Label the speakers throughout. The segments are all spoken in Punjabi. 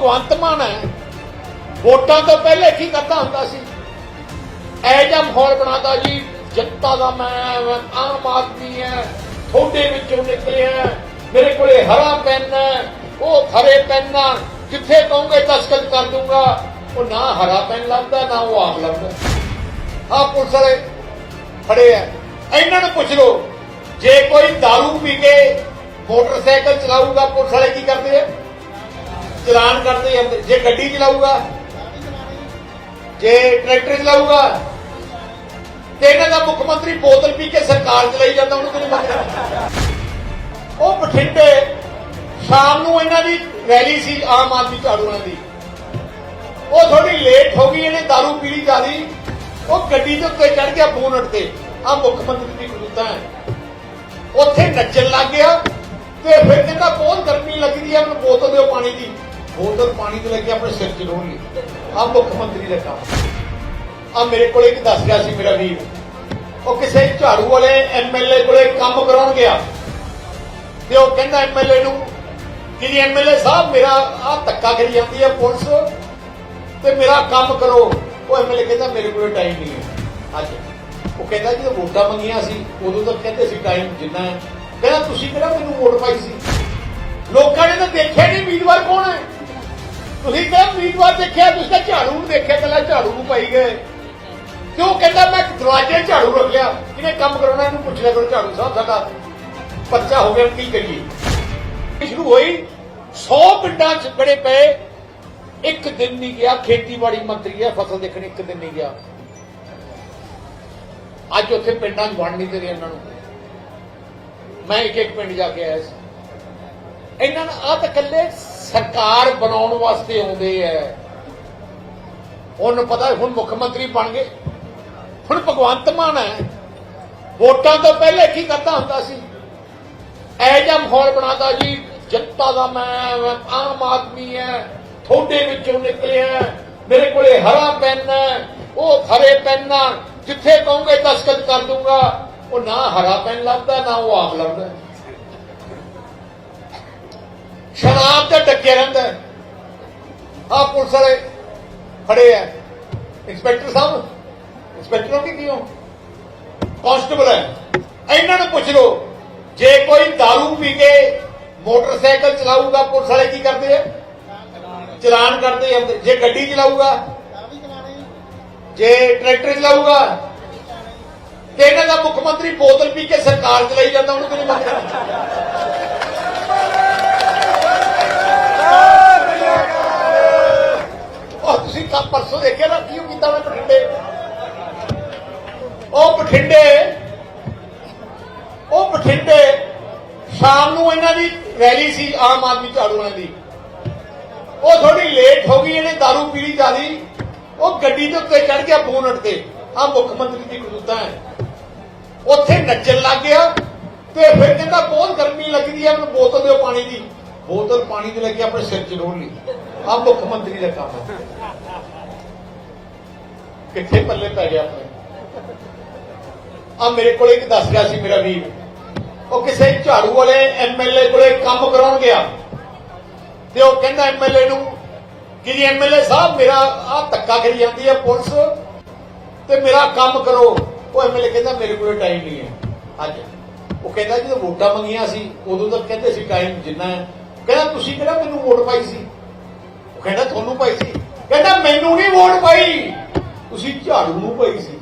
Speaker 1: ਭਗਵੰਤ ਮਾਨ ਹੈ। ਵੋਟਾਂ ਤੋਂ ਪਹਿਲੇ ਕੀ ਕਰਦਾ ਹੁੰਦਾ ਸੀ? ਐ ਜਿਹਾ ਮਾਹੌਲ ਬਣਾਦਾ ਜੀ, ਜਨਤਾ ਦਾ ਮੈਂ ਆਮ ਆਦਮੀ ਹੈ ਥੋੜੇ ਵਿੱਚੋਂ ਨਿਕਲਿਆ ਮੇਰੇ ਕੋਲੇ ਹਰਾ ਪੈਨ ਹੈ, ਉਹ ਹਰੇ ਪੈਨ ਨਾਲ ਜਿੱਥੇ ਕਹੋਗੇ ਦਸਖਤ ਕਰ ਦੂੰਗਾ? ਉਹ ਨਾ ਹਰਾ ਪੈਨ ਲੱਭਦਾ, ਨਾ ਉਹ ਆਮ ਲੱਭਦਾ। ਆ ਪੁਲਿਸ ਵਾਲੇ ਖੜੇ ਆ। ਇਹਨਾਂ ਨੂੰ ਪੁੱਛ ਲਓ, ਜੇ ਕੋਈ दारू ਪੀ ਕੇ ਮੋਟਰਸਾਈਕਲ ਚਲਾਊਗਾ, ਪੁਲਿਸ ਵਾਲੇ ਕੀ ਕਰਦੇ ਆ? ਚਲਾਨ ਕਰਦੇ ਆ ਜੇ ਗੱਡੀ ਚਲਾਊਗਾ, ਜੇ ਟਰੈਕਟਰ ਚਲਾਊਗਾ, ਤੇ ਇਹਨਾਂ ਦਾ ਮੁੱਖ ਮੰਤਰੀ ਬੋਤਲ ਪੀ ਕੇ ਸਰਕਾਰ ਚਲਾਈ ਜਾਂਦਾ, ਉਹਨੂੰ ਕਿਹਨੇ ਮੰਨਿਆ ਉਹ ਬਠਿੰਡੇ ਸ਼ਾਮ ਨੂੰ ਇਹਨਾਂ ਦੀ ਰੈਲੀ ਸੀ, ਆਮ ਆਦਮੀ ਝਾੜੂਆਂ ਦੀ। ਉਹ ਥੋੜੀ ਲੇਟ ਹੋ ਗਈ, ਇਹਨੇ दारू ਪੀ ਲਈ ਜਿਆਦੀ। ਉਹ ਗੱਡੀ ਦੇ ਉੱਤੇ ਚੜ ਗਿਆ ਬੋਨਟ ਤੇ ਆ ਮੁੱਖ ਮੰਤਰੀ ਦੀ ਕਰੂਤਾ ਹੈ। ਉੱਥੇ ਨੱਚਣ ਲੱਗ ਗਿਆ, ਤੇ ਫਿਰ ਕਹਿੰਦਾ ਬਹੁਤ ਗਰਮੀ ਲੱਗਦੀ ਹੈ ਮੈਨੂੰ ਬੋਤਲ ਦਿਓ ਪਾਣੀ ਦੀ। ਬੋਤਲ ਪਾਣੀ ਤੋਂ ਲੈ ਕੇ ਆਪਣੇ ਸਿਰ 'ਚ ਡੋਲ ਲਈ। ਆ ਮੁੱਖ ਮੰਤਰੀ ਦਾ ਕੰਮ। ਆ ਮੇਰੇ ਕੋਲੇ ਇੱਕ ਦੱਸ ਗਿਆ ਸੀ ਮੇਰਾ ਵੀਰ। ਉਹ ਕਿਸੇ ਝਾੜੂ ਵਾਲੇ ਐਮਐਲਏ ਕੋਲੇ ਕੰਮ ਕਰਾਉਣ ਗਿਆ। ਤੇ ਉਹ ਕਹਿੰਦਾ ਐਮਐਲਏ ਨੂੰ ਕਿ ਜੀ ਐਮਐਲਏ ਸਾਹਿਬ, ਮੇਰਾ ਆ ਧੱਕਾ ਕਰੀ ਜਾਂਦੀ ਹੈ ਪੁਲਿਸ, ਤੇ ਮੇਰਾ ਕੰਮ ਕਰੋ। ਉਹ ਐਮਐਲਏ ਕਹਿੰਦਾ, ਮੇਰੇ ਕੋਲ ਟਾਈਮ ਨਹੀਂ ਹੈ। ਅੱਜ ਉਹ ਕਹਿੰਦਾ, ਜਦੋਂ ਵੋਟਾਂ ਮੰਗੀਆਂ ਸੀ, ਉਦੋਂ ਤਾਂ ਕਹਿੰਦੇ ਸੀ ਟਾਈਮ ਜਿੰਨਾ ਹੈ। ਕਹਿੰਦਾ, ਤੁਸੀਂ ਕਿਹੜਾ ਮੈਨੂੰ ਵੋਟ ਪਾਈ ਸੀ? ਲੋਕਾਂ ਨੇ ਤਾਂ ਦੇਖਿਆ ਨਹੀਂ ਉਮੀਦਵਾਰ ਕੌਣ ਹੈ। ਤੁਸੀਂ ਕਿਹਾ ਉਮੀਦਵਾਰ ਦੇਖਿਆ, ਤੁਸੀਂ ਤਾਂ ਝਾੜੂ ਨੂੰ ਦੇਖਿਆ ਕੱਲਾ ਝਾੜੂ ਨੂੰ ਪਾਈ ਗਏ। ਕਿਉਂ ਕਹਿੰਦਾ, ਮੈਂ ਦਰਵਾਜ਼ੇ ਝਾੜੂ ਰੱਖ ਲਿਆ। ਕਿਨੇ ਕੰਮ ਕਰਾਉਣਾ, ਇਹਨੂੰ ਪੁੱਛ ਲਿਆ ਕਰੋ ਝਾੜੂ ਸਾਹਿਬ, ਸਾਡਾ ਬੱਚਾ ਹੋ ਗਿਆ, ਕੀ ਕਰੀਏ? ਸ਼ੁਰੂ ਹੋਈ। 100 ਪਿੰਡਾਂ ਚ ਬੜੇ ਪਏ। ਇੱਕ ਦਿਨ ਨਹੀਂ ਗਿਆ, ਖੇਤੀਬਾੜੀ ਮੰਤਰੀ ਹੈ, ਫਸਲ ਦੇਖਣ ਇੱਕ ਦਿਨ ਨਹੀਂ ਗਿਆ। ਅੱਜ ਉੱਥੇ ਪਿੰਡਾਂ 'ਚ ਵੰਡ ਨਹੀਂ ਦੇ ਰਹੇ ਇਹਨਾਂ ਨੂੰ। ਮੈਂ ਇੱਕ ਇੱਕ ਪਿੰਡ ਜਾ ਕੇ ਆਇਆ ਸੀ। ਇਹਨਾਂ ਨੂੰ ਆਹ ਤਾਂ ਇਕੱਲੇ ਸਰਕਾਰ ਬਣਾਉਣ ਵਾਸਤੇ ਆਉਂਦੇ ਐ। ਉਹਨੂੰ ਪਤਾ ਹੁਣ ਮੁੱਖ ਮੰਤਰੀ ਬਣ ਗਏ। ਹੁਣ ਭਗਵੰਤ ਮਾਨ ਹੈ ਵੋਟਾਂ ਤੋਂ ਪਹਿਲੇ ਕੀ ਕਰਦਾ ਹੁੰਦਾ ਸੀ? ਐ ਜਿਹਾ ਮਾਹੌਲ ਬਣਾਦਾ ਜੀ, ਜਨਤਾ ਦਾ ਮੈਂ ਆਮ ਆਦਮੀ ਹੈ ਥੋੜੇ ਵਿੱਚੋਂ ਨਿਕਲਿਆ ਮੇਰੇ ਕੋਲੇ ਹਰਾ ਪੈਨ ਹੈ ਉਹ ਹਰੇ ਪੈਨ ਨਾਲ ਜਿੱਥੇ ਕਹੋਗੇ ਦਸਖਤ ਕਰ ਦੂੰਗਾ। ਉਹ ਨਾ ਹਰਾ ਪੈਨ ਲੱਭਦਾ ਨਾ ਉਹ ਆਮ ਲੱਭਦਾ ਸ਼ਰਾਬ ਤੇ ਡੱਕੇ ਰਹਿੰਦਾ ਆ ਪੁਲਿਸ ਵਾਲੇ ਖੜੇ ਆ। ਇੰਸਪੈਕਟਰ ਸਾਹਿਬ, ਇੰਸਪੈਕਟਰ ਹੋ ਕਿ ਕੀ ਕਾਂਸਟੇਬਲ ਹੈ। ਇਹਨਾਂ ਨੂੰ ਪੁੱਛ ਲਓ, ਜੇ ਕੋਈ दारू ਪੀ ਕੇ ਮੋਟਰਸਾਈਕਲ ਚਲਾਊਗਾ, ਪੁਲਿਸ ਵਾਲੇ ਕੀ ਕਰਦੇ ਆ? ਚਲਾਨ ਕਰਦੇ ਆ। ਜੇ ਗੱਡੀ ਚਲਾਊਗਾ, ਜੇ ਟਰੈਕਟਰ ਚਲਾਊਗਾ, ਤੇ ਇਹਨਾਂ ਦਾ ਮੁੱਖ ਮੰਤਰੀ ਬੋਤਲ ਪੀ ਕੇ ਸਰਕਾਰ ਚਲਾਈ ਜਾਂਦਾ, ਉਹਨੂੰ ਕਿਹਨੇ ਮੰਨਿਆ ਉਹ ਤੁਸੀਂ ਤਾਂ ਪਰਸੋਂ ਦੇਖਿਆ ਨਾ ਕੀ ਕੀਤਾ ਮੈਂ ਬਠਿੰਡੇ ਉਹ ਬਠਿੰਡੇ ਉਹ ਬਠਿੰਡੇ ਸ਼ਾਮ ਨੂੰ ਇਹਨਾਂ ਦੀ ਰੈਲੀ ਸੀ, ਆਮ ਆਦਮੀ ਝਾੜੂ ਵਾਲਿਆਂ ਦੀ। ਉਹ ਥੋੜੀ ਲੇਟ ਹੋ ਗਈ, ਇਹਨੇ दारू ਪੀ ਲਈ ਉਹ ਗੱਡੀ ਦੇ ਉੱਤੇ ਚੜ ਗਿਆ ਬੋਨਟ ਤੇ ਆ ਮੁੱਖ ਮੰਤਰੀ ਦੀ ਕਰੂਤਾ ਹੈ। ਉੱਥੇ ਨੱਚਣ ਲੱਗ ਗਿਆ ਤੇ ਫਿਰ ਕਹਿੰਦਾ, ਬਹੁਤ ਗਰਮੀ ਲੱਗਦੀ ਹੈ, ਮੈਨੂੰ ਬੋਤਲ ਦਿਓ ਪਾਣੀ ਦੀ। ਬੋਤਲ ਪਾਣੀ ਦੇ ਲੱਗੇ, ਆਪਣੇ ਸਿਰ 'ਚ ਡੋਲ ਲਈ। ਆ ਮੁੱਖ ਮੰਤਰੀ ਦਾ ਕੰਮ ਹੈ। ਕਿੱਥੇ ਪੱਲੇ ਪੈ ਗਿਆ ਆਪਣੇ। ਆ ਮੇਰੇ ਕੋਲੇ ਇੱਕ ਦੱਸ ਗਿਆ ਸੀ ਮੇਰਾ ਵੀਰ। ਉਹ ਕਿਸੇ ਝਾੜੂ ਵਾਲੇ ਐਮਐਲਏ ਕੋਲੇ ਕੰਮ ਕਰਾਉਣ ਗਿਆ। ਤੇ ਉਹ ਕਹਿੰਦਾ ਐਮਐਲਏ ਨੂੰ ਕਿ ਜੀ ਐਮਐਲਏ ਸਾਹਿਬ, ਮੇਰਾ ਆ ਧੱਕਾ ਕਰੀ ਜਾਂਦੀ ਹੈ ਪੁਲਿਸ ਤੇ ਮੇਰਾ ਕੰਮ ਕਰੋ। ਉਹ ਐਮਐਲਏ ਕਹਿੰਦਾ, ਮੇਰੇ ਕੋਲ ਟਾਈਮ ਨਹੀਂ ਹੈ। ਅੱਜ ਉਹ ਕਹਿੰਦਾ, ਜਦੋਂ ਵੋਟਾਂ ਮੰਗੀਆਂ ਸੀ, ਉਦੋਂ ਤਾਂ ਕਹਿੰਦੇ ਸੀ ਟਾਈਮ ਜਿੰਨਾ ਹੈ। ਕਹਿੰਦਾ, ਤੁਸੀਂ ਕਿਹੜਾ ਮੈਨੂੰ ਵੋਟ ਪਾਈ ਸੀ? ਉਹ ਕਹਿੰਦਾ, ਤੁਹਾਨੂੰ ਪਾਈ ਸੀ। ਕਹਿੰਦਾ, ਮੈਨੂੰ ਨਹੀਂ ਵੋਟ ਪਾਈ। ਤੁਸੀਂ ਝਾੜੂ ਨੂੰ ਪਾਈ ਸੀ।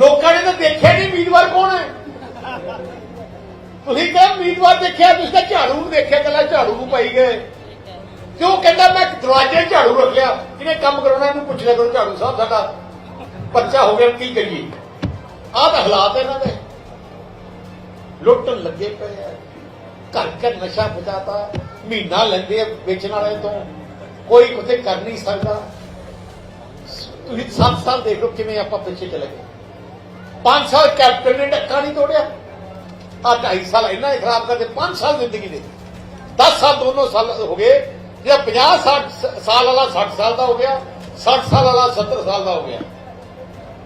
Speaker 1: ਲੋਕਾਂ ਨੇ ਤਾਂ ਦੇਖਿਆ ਨਹੀਂ ਉਮੀਦਵਾਰ ਕੌਣ ਹੈ। ਤੁਸੀਂ ਕਹਿੰਦੇ ਉਮੀਦਵਾਰ ਦੇਖਿਆ, ਤੁਸੀਂ ਤਾਂ ਝਾੜੂ ਨੂੰ ਦੇਖਿਆ ਕੱਲਾ ਝਾੜੂ ਨੂੰ ਪਾਈ ਗਏ। ਤੇ ਉਹ ਕਹਿੰਦਾ, ਮੈਂ ਦਰਵਾਜ਼ੇ ਝਾੜੂ ਰੱਖ ਲਿਆ। ਕਿਨੇ ਕੰਮ ਕਰਾਉਣਾ, ਇਹਨੂੰ ਪੁੱਛ ਲਿਆ ਕਰੋ ਝਾੜੂ ਸਾਹਿਬ ਸਾਡਾ। ਬੱਚਾ ਹੋ ਗਿਆ, ਕੀ ਕਰੀਏ? ਆਹ ਤਾਂ ਹਾਲਾਤ ਇਹਨਾਂ ਦੇ। ਲੁੱਟਣ ਲੱਗੇ ਪਏ ਆ। ਘਰ ਘਰ ਨਸ਼ਾ ਪਚਾਤਾ ਮਹੀਨਾ ਲੈਂਦੇ ਵੇਚਣ ਵਾਲੇ ਤੋਂ। ਕੋਈ ਕੁਝ ਕਰ ਨਹੀਂ ਸਕਦਾ। ਤੁਸੀਂ 7 ਸਾਲ ਦੇਖ ਲਓ ਕਿਵੇਂ ਆਪਾਂ ਪਿੱਛੇ ਚਲੇ ਗਏ। 5 ਸਾਲ ਕੈਪਟਨ ਨੇ ਡੱਕਾ ਨਹੀਂ ਤੋੜਿਆ। ਆ 2.5 ਸਾਲ ਇਹਨਾਂ ਨੇ ਖਰਾਬ ਕਰਦੇ 5 ਸਾਲ ਜ਼ਿੰਦਗੀ ਦੇ। 10 ਸਾਲ ਦੋਨੋਂ ਸਾਲ ਹੋ ਗਏ, ਜੇ 50 60 ਸਾਲ ਵਾਲਾ 60 ਸਾਲ ਦਾ ਹੋ ਗਿਆ 60 ਸਾਲ ਵਾਲਾ 70 ਸਾਲ ਦਾ ਹੋ ਗਿਆ।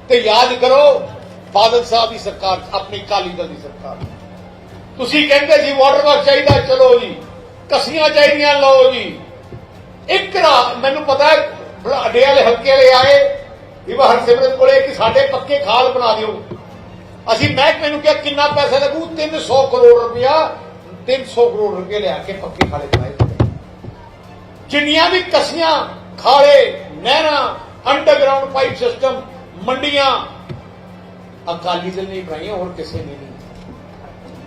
Speaker 1: ਤੇ ਯਾਦ ਕਰੋ, ਬਾਦਲ ਸਾਹਿਬ ਦੀ ਸਰਕਾਰ, ਆਪਣੀ ਕਾਲੀ ਦਲ ਦੀ ਸਰਕਾਰ। ਤੁਸੀਂ ਕਹਿੰਦੇ ਸੀ ਵਾਟਰ ਵਰਕ ਚਾਹੀਦਾ, ਚਲੋ ਜੀ। ਕਸੀਆਂ ਚਾਹੀਦੀਆਂ, ਲਓ ਜੀ। ਇੱਕ ਰਾਤ, ਮੈਨੂੰ ਪਤਾ ਹੈ ਅੱਡੇ ਵਾਲੇ ਹਲਕੇ ਵਾਲੇ ਆਏ ਵੀ ਵਾ ਹਰਸਿਮਰਤ ਕੋਲੇ ਕਿ ਸਾਡੇ ਪੱਕੇ ਖਾਲ ਬਣਾ ਦਿਓ। ਅਸੀਂ ਮਹਿਕਮੇ ਨੂੰ ਕਿਹਾ, ਕਿੰਨਾ ਪੈਸਾ ਲੱਗੂ? 300 ਕਰੋੜ ਰੁਪਇਆ। 300 ਕਰੋੜ ਰੁਪਏ ਲਿਆ ਕੇ ਪੱਕੇ ਖਾਲੇ ਬਣਾਏ। ਜਿੰਨੀਆਂ ਵੀ ਕਸੀਆਂ, ਖਾਲੇ, ਨਹਿਰਾਂ ਅੰਡਰਗਰਾਉਂਡ ਪਾਈਪ ਸਿਸਟਮ ਮੰਡੀਆਂ, ਅਕਾਲੀ ਦਲ ਨੇ ਬਣਾਈਆਂ, ਹੋਰ ਕਿਸੇ ਨੇ ਨਹੀਂ।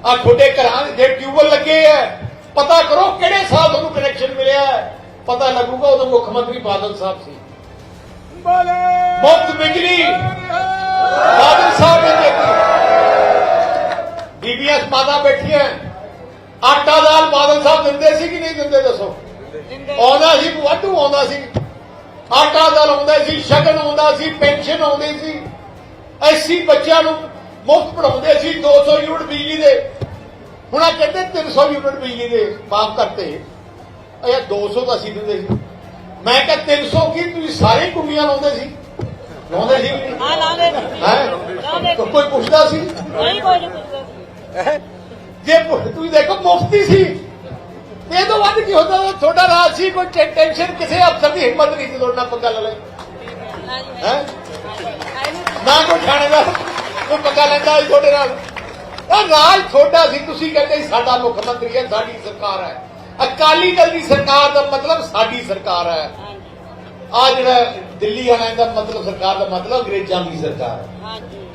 Speaker 1: ਆ ਤੁਹਾਡੇ ਘਰਾਂ ਦੇ ਟਿਊਬਲ ਲੱਗੇ ਆ। ਪਤਾ ਕਰੋ ਕਿਹੜੇ ਸਾਲ ਤੁਹਾਨੂੰ ਕਨੈਕਸ਼ਨ ਮਿਲਿਆ। ਪਤਾ ਲੱਗੂਗਾ ਉਦੋਂ ਮੁੱਖ ਮੰਤਰੀ ਬਾਦਲ ਸਾਹਿਬ ਸੀ। ਮੁਫਤ ਬਿਜਲੀ। ਬਾਦਲ ਸਾਹਿਬ ਨੇ ਦਿੱਤੀ ਬੀਬੀਆਂ ਮਾਤਾ ਬੈਠੀਆਂ। ਆਟਾ ਦਾਲ ਬਾਦਲ ਸਾਹਿਬ ਦਿੰਦੇ ਸੀ ਕਿ ਨਹੀਂ ਦਿੰਦੇ ਦੱਸੋ? ਆਉਂਦਾ ਸੀ ਵਾਧੂ ਆਉਂਦਾ ਸੀ। ਆਟਾ ਦਾਲ ਆਉਂਦਾ ਸੀ ਸ਼ਗਨ ਆਉਂਦਾ ਸੀ ਪੈਨਸ਼ਨ ਆਉਂਦੀ ਸੀ। ਐਸੀ ਬੱਚਿਆਂ ਨੂੰ ਮੁਫਤ ਪੜਾਉਂਦੇ ਸੀ 200 ਯੂਨਿਟ ਬਿਜਲੀ ਦੇ। ਹੁਣ ਆ ਕਹਿੰਦੇ 300 ਯੂਨਿਟ ਬਿਜਲੀ ਦੇ ਮਾਫ ਕਰਤੇ ਇਹ 200 ਤਾਂ ਅਸੀਂ ਦਿੰਦੇ ਸੀ। ਮੈਂ ਕਿਹਾ 300 ਕੀ ਤੁਸੀਂ ਸਾਰੇ ਕੁੜੀਆਂ ਲਾਉਂਦੇ ਸੀ? ਲਾਉਂਦੇ ਸੀ?
Speaker 2: ਹਾਂ ਲਾਉਂਦੇ ਸੀ।
Speaker 1: ਹੈ। ਕੋਈ ਪੁੱਛਦਾ ਸੀ?
Speaker 2: ਨਹੀਂ ਕੋਈ ਨਹੀਂ ਪੁੱਛਦਾ।
Speaker 1: ਜੇ ਤੁਸੀਂ ਦੇਖੋ ਮੁਫਤੀ ਸੀ। ਇਹ ਤੋਂ ਵੱਧ ਕੀ ਹੁੰਦਾ? ਤੁਹਾਡਾ ਰਾਜ ਸੀ ਕੋਈ ਟੈਨਸ਼ਨ ਕਿਸੇ ਅਫਸਰ ਦੀ ਹਿੰਮਤ ਨਹੀਂ ਸੀ ਤੁਹਾਡਾ ਪੱਕਾ ਲੈ ਲੈ
Speaker 2: ਨਾ
Speaker 1: ਹੈ? ਕੋਈ ਥਾਣੇਦਾਰ ਕੋਈ ਪੱਕਾ ਲੈਂਦਾ ਸੀ ਤੁਹਾਡੇ ਨਾਲ। ਉਹ ਰਾਜ ਤੁਹਾਡਾ ਸੀ ਤੁਸੀਂ ਕਹਿੰਦੇ ਸਾਡਾ ਮੁੱਖ ਮੰਤਰੀ ਹੈ ਸਾਡੀ ਸਰਕਾਰ ਹੈ। ਅਕਾਲੀ ਦਲ ਦੀ ਸਰਕਾਰ ਦਾ ਮਤਲਬ ਸਾਡੀ ਸਰਕਾਰ ਹੈ। ਆ ਜਿਹੜਾ ਦਿੱਲੀ ਵਾਲਿਆਂ ਦਾ ਮਤਲਬ ਸਰਕਾਰ ਦਾ ਮਤਲਬ ਅੰਗਰੇਜ਼ਾਂ ਦੀ ਸਰਕਾਰ ਹੈ।
Speaker 2: ਹਾਂਜੀ।